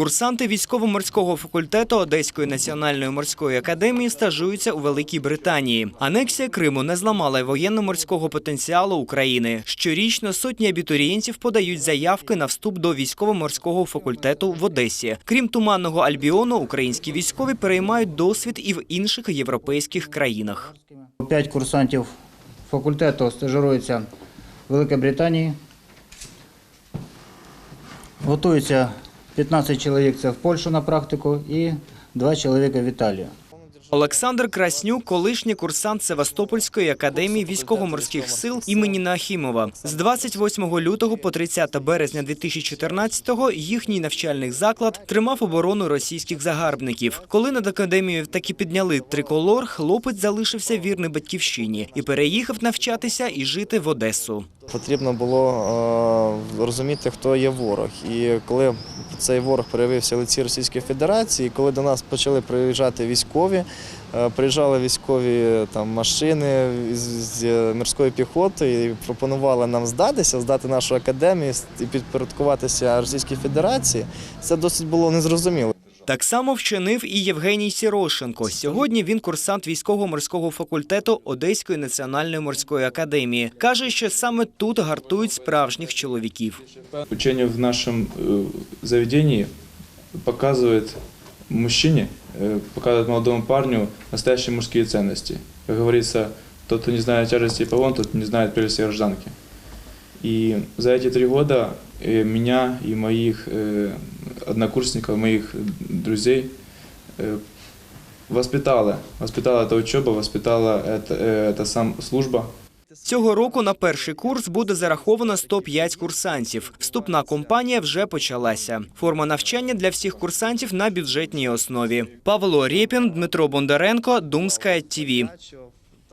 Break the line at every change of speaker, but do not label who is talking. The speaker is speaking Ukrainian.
Курсанти військово-морського факультету Одеської національної морської академії стажуються у Великій Британії. Анексія Криму не зламала воєнно-морського потенціалу України. Щорічно сотні абітурієнтів подають заявки на вступ до військово-морського факультету в Одесі. Крім туманного Альбіону, українські військові переймають досвід і в інших європейських країнах.
П'ять курсантів факультету стажируються в Великій Британії. Готуються 15 чоловік це в Польщу на практику і 2 чоловіка в Італію.
Олександр Краснюк, колишній курсант Севастопольської академії військово-морських сил імені Нахімова. З 28 лютого по 30 березня 2014-го їхній навчальний заклад тримав оборону російських загарбників. Коли над академією таки підняли триколор, хлопець залишився вірний батьківщині і переїхав навчатися і жити в Одесу.
Потрібно було е, розуміти, хто є ворог. І коли цей ворог проявився в лиці Російської Федерації, коли до нас почали приїжджати військові, е, приїжджали військові там, машини з, морської піхоти і пропонували нам здатися, здати нашу академію і підпорядкуватися Російській Федерації, це досить було незрозуміло.
Так само вчинив і Євгеній Сірошенко. Сьогодні він курсант військово-морського факультету Одеської національної морської академії. Каже, що саме тут гартують справжніх чоловіків.
Учение в нашем э, заведении показывает мужчине, э, показывает молодому парню настоящие мужские ценности. Как говорится, тот, кто не знает тяжести погон, тот не знает прелести гражданки. И за эти три года э, меня и моих э, однокурсников, моих друзей э, воспитала. Воспитала эта учеба, воспитала эта, э, эта сам служба.
Цього року на перший курс буде зараховано 105 курсантів. Вступна кампанія вже почалася. Форма навчання для всіх курсантів на бюджетній основі. Павло Рєпін, Дмитро Бондаренко, Думська ТІВІ.